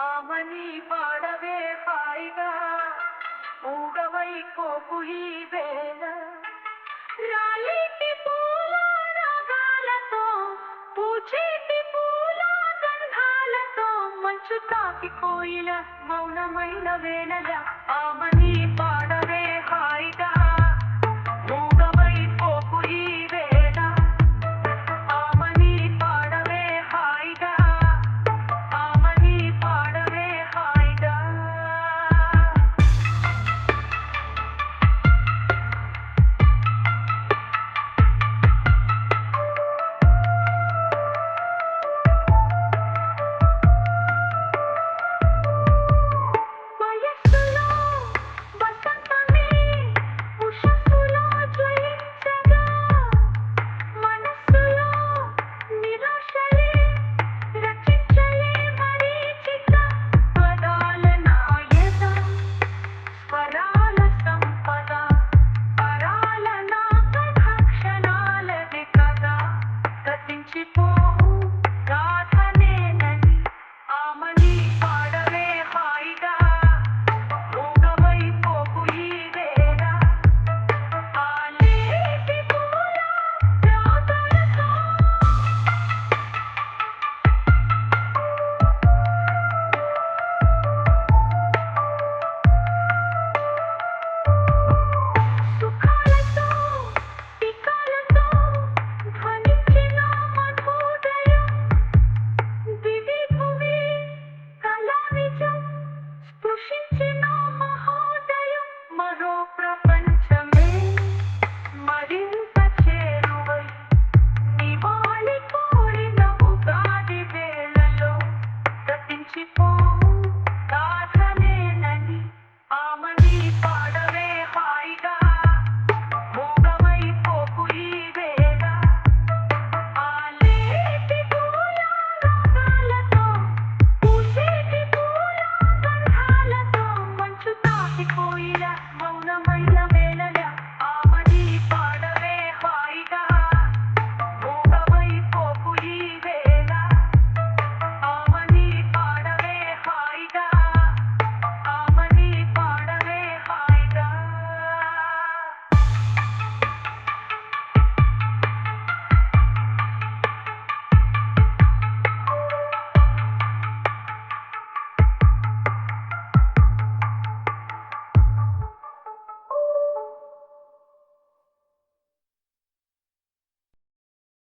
ఆమని పాడవే హాయిగా మూగవై కోపు ఈ వేళ. రాలిటి పూల రాగాలతో పూచేటి పూల గంధాలతో మంచు తాకి కోయిల మౌనమైన వేళల ఆమని Chipotle.